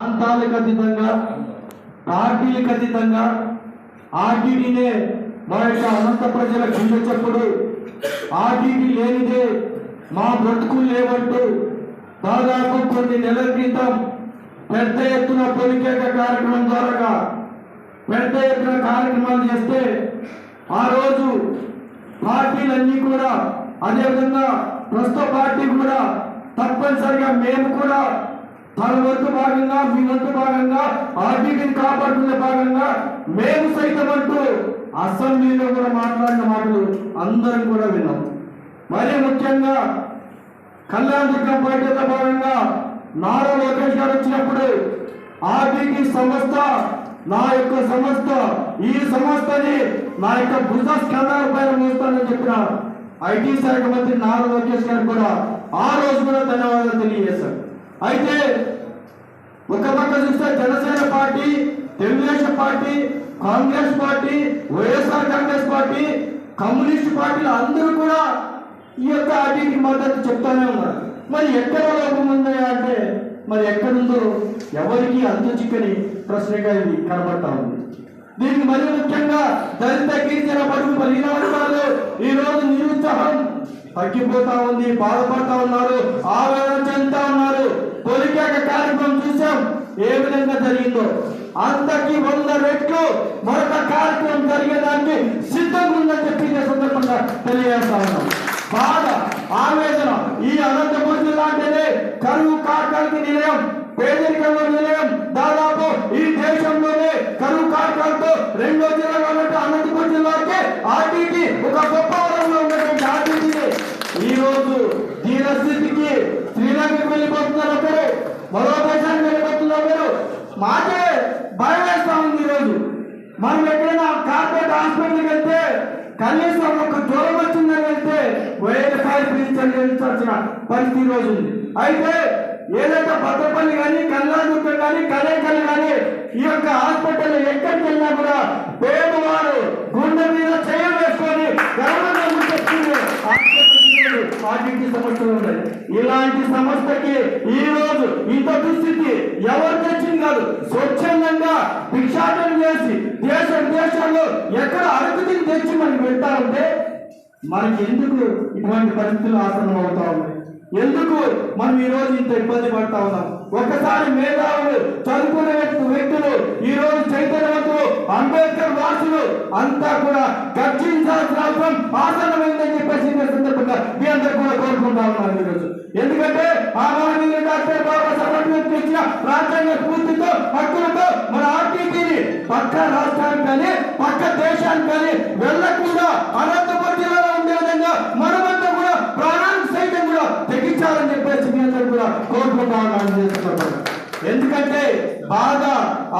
ప్రాంతాలకు అతీతంగా పార్టీలకు అతీతంగా ఆర్టీడీనే మా యొక్క అనంత ప్రజల కింద చెప్పుడు ఆర్టీడీ లేనిదే మా బ్రతుకులు లేవంటూ దాదాపు కొన్ని నెలల క్రితం పెద్ద ఎత్తున పొలికేక కార్యక్రమం ద్వారా పెద్ద ఎత్తున కార్యక్రమాలు చేస్తే ఆ రోజు పార్టీలన్నీ కూడా అదేవిధంగా ప్రస్తుత పార్టీ కూడా తప్పనిసరిగా మేము కూడా తన వంతు భాగంగా మీ వంతు భాగంగా ఆర్టీని కాపాడుకునే భాగంగా మేము సైతం అంటూ అసెంబ్లీలో కూడా మాట్లాడిన మాటలు అందరం కూడా విన్నాం. మరి ముఖ్యంగా కళ్యాణ్ దుర్గం పార్టీలో భాగంగా నారా లోకేష్ గారు వచ్చినప్పుడు ఆర్టీకి సంస్థ నా యొక్క సంస్థ ఈ సంస్థని నా యొక్క బిజినెస్ కేంద్రాల పైన మోస్తానని చెప్పిన ఐటీ శాఖ మంత్రి నారా లోకేష్ గారు కూడా ఆ రోజు కూడా ధన్యవాదాలు తెలియజేశారు. అయితే ఒక పక్క చూస్తే Janasena party Telugu Desam party Congress party YSR Congress party communist పార్టీలు అందరూ కూడా ఈ యొక్క ఆర్టీకి మద్దతు చెప్తానే ఉన్నారు. మరి ఎక్కడ లోపం ఉందా అంటే మరి ఎక్కడుందో ఎవరికి అంతు చిక్కని ప్రశ్నగా ఇది కనబడతా ఉంది. దీనికి మరి ముఖ్యంగా దళిత గిరిజన బడుగు బలిన వర్గాలు ఈ రోజు నిరుత్సాహం తగ్గిపోతా ఉంది బాధపడతా ఉన్నారు ఆవేదన చెందుతా ఉన్నారు. పొలికేక కార్యక్రమం చూసాం. ఏ విధంగా జరిగిందో? అంతకి వంద రెట్లు మరొక కార్యక్రమం జరిగేదానికి సిద్ధంగా ఉందని చెప్పి సందర్భంగా తెలియజేస్తా ఉన్నాం. బాధ ఆవేదన ఈ అనంతపురం జిల్లా అంటేనే కరువు కాకానికి నిలయం పేదరికంలో నిలయం. మరో దేశాన్ని వెళ్ళిపోతున్నారు ఒకరు మాకే భయం వేస్తా ఉంది ఈ మనం ఎక్కడైనా కార్పొరేట్ హాస్పిటల్కి వెళ్తే కనీసం ఒక జ్వరం వచ్చిందని వెళ్తే వేల రూపాయలు పరిస్థితి ఈరోజు ఉంది. అయితే ఏదైతే భద్రపల్లి కానీ కల్లాదుర్గం కానీ కలేకల్ కానీ ఈ యొక్క హాస్పిటల్ ఎక్కడికి వెళ్ళినా కూడా పేదవారు గుండె మీద చేయ వేసుకొని గర్వంగా ఆర్టీటీ సమస్యలు ఉన్నాయి. ఇలాంటి సంస్థకి ఈ రోజు ఇంత దుస్థితి ఎవరు తెచ్చింది కాదు స్వచ్ఛందంగా భిక్షాటం చేసి దేశ దేశాల్లో ఎక్కడ అరకుతిని తెచ్చి మనకి పెట్టాలంటే మనకి ఎందుకు ఇటువంటి పరిస్థితులు ఆసనం అవుతా ఉన్నాయి? ఎందుకు మనం ఈ రోజు ఇంత ఇబ్బంది పడతా ఉన్నాం? ఒకసారి మేధావులు చదువుకునే వ్యక్తులు ఈ రోజు చైతన్యవంతులు అంబేద్కర్ వాసులు అంతా కూడా గర్జించాల్సిన అవసరం ఆసనమైందని చెప్పేసి ఈ సందర్భంగా మీ అందరూ కూడా కోరుకుంటా ఉన్నాను ఈరోజు ఎందుకంటే ఆ మహనీయులు డాక్టర్ బాబా సమర్పించి ఇచ్చిన రాజ్యాంగ స్ఫూర్తితో హక్కులతో మన ఆర్టీటీని పక్క రాష్ట్రానికి కానీ పక్క దేశానికి కానీ వెళ్ళకుండా అనంతపురం జిల్లాలో ఉండే విధంగా మనమంతా కూడా ప్రాణానికి సైతం కూడా తెగించాలని చెప్పేసి మీ అందరూ కూడా కోరుకుంటా ఉన్నాను ఈ ఎందుకంటే బాధ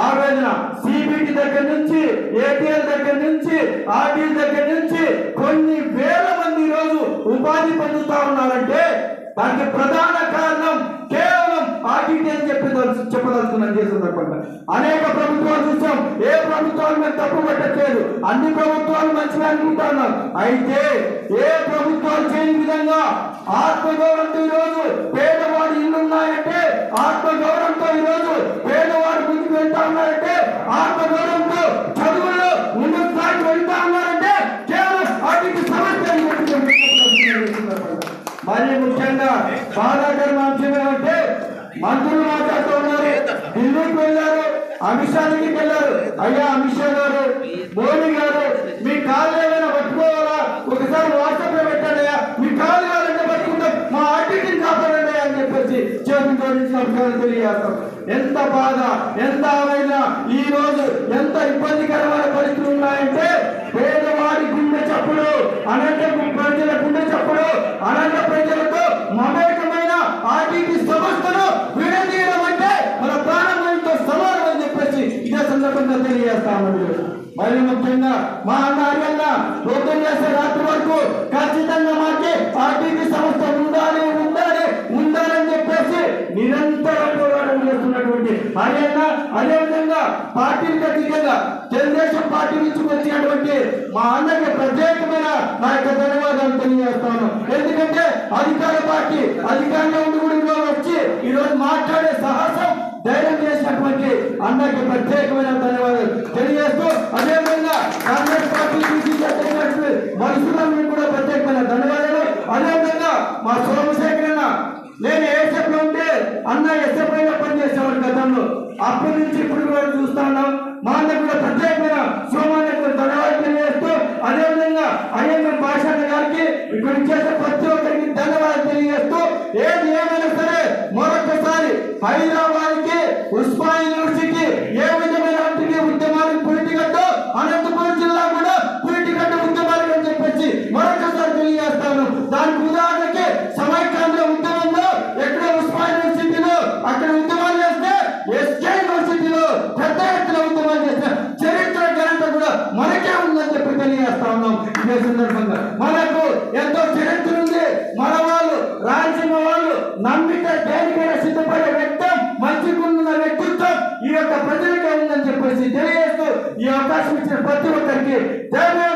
ఆవేదన సిబిటి దగ్గర నుంచి ఏటీఎల్ దగ్గర నుంచి ఆర్టీఎల్ దగ్గర నుంచి కొన్ని వేల మంది ఈరోజు రోజు ఉపాధి పొందుతా ఉన్నారంటే దానికి ప్రధాన కారణం కేవలం ఆర్టీటీ అని చెప్పి చెప్పదలుచుకున్నాను ఈ సందర్భంగా అనేక ప్రభుత్వాలు చూసాం. ఏ ప్రభుత్వాలు మేము తప్పు పట్టట్లేదు. అన్ని ప్రభుత్వాలు మంచిగా అనుకుంటున్నాం అయితే ఏ ప్రభుత్వాలు చేయని విధంగా ఆత్మగౌరవంతో ఈ పేదవాడు ఇల్లున్నాయంటే ఆత్మగౌరవంతో ఈ పేదవాడు ముందుకు వెళ్తా ఉన్నాయంటే ముఖ్యంగా బాధాకరమైన అంశం మంత్రులు మాట్లాడుతూ ఉన్నారు. ఢిల్లీకి వెళ్ళారు. అమిత్ షా దగ్గరికి వెళ్ళారు. అయ్యా అమిత్ షా గారు మోడీ గారు మీ కాళ్ళు ఏమైనా పట్టుకోవాలా? ఒకసారి వాట్సాప్లో పెట్టండి అయ్యా. మీ కాళ్ళు కావాలంటే పట్టుకుంటాం. మా ఆర్టీటీని కాపాడండి అని చెప్పేసి చేతులతో జోడించి నమస్కారం తెలియజేస్తాం. ఎంత బాధ ఎంత ఆవేదన ఈ రోజు ఎంత ఇబ్బందికరమైన పరిస్థితులు ఉన్నాయంటే పేదవాడి గుండె చప్పుడు అనంటే ప్రజల గుండె చప్పుడు అనంత ప్రజలతో మమేకమైన ఆర్టీటీ సంస్థను విడదీయడం అంటే మన ప్రాణంతో సమానం అని చెప్పేసి ఇదే సందర్భంగా మరి ముఖ్యంగా మా అన్న అయ్యన్న చేసే రాత్రి వరకు ఖచ్చితంగా మాకే ఆర్టీటీ సంస్థ ఉండాలి ఉండాలి ఉండాలని చెప్పేసి నిరంతరం పోరాటం చేస్తున్నటువంటి అయ్యన్న అదేవిధంగా పార్టీలకు అతీతంగా తెలుగుదేశం పార్టీ నుంచి వచ్చినటువంటి మా అన్నకి ప్రత్యేకమైన నా యొక్క ధన్యవాదాలు తెలియజేస్తాను. ఎందుకంటే అధికార పార్టీ అధికారంలో ఉండి కూడా వచ్చి ఈరోజు మాట్లాడే సాహసం ధైర్యం చేసిన చేసినటువంటి అన్నకి ప్రత్యేకమైన ధన్యవాదాలు. తెలియజేస్తూ అదేవిధంగా కాంగ్రెస్ పార్టీ పిసిసి అధ్యక్షుడు మనుషులను కూడా ప్రత్యేకమైన ధన్యవాదాలు. అదేవిధంగా మా సోమశేఖర్ అన్న నేను ఏసెఫ్లో ఉంటే అన్న ఎస్ఎఫ్లో పనిచేసేవాడు గతంలో. అప్పటి నుంచి ఇప్పుడు కూడా చూస్తా ఉన్నాం. మా అన్న కూడా ప్రత్యేకమైన సోమాన్ని కూడా ధన్యవాదాలు తెలియజేస్తూ అదేవిధంగా అయ్యన్న భాషాన్న గారికి ఇక్కడ చేసే ప్రతి ఒక్కరికి ధన్యవాదాలు తెలియజేస్తూ ఏది ఏమైనా సరే మరొకసారి హైదరాబాద్ సందర్భంగా మనకు ఎంతో చరిత్ర ఉంది. మన వాళ్ళు రాయలసీమ వాళ్ళు నమ్మిక దేనికైనా సిద్ధపడే వ్యక్తం మంచికున్న వ్యక్తిత్వం ఈ యొక్క ప్రజలకే ఉందని చెప్పేసి తెలియజేస్తూ ఈ అవకాశం ఇచ్చిన ప్రతి ఒక్కరికి. దేవుడు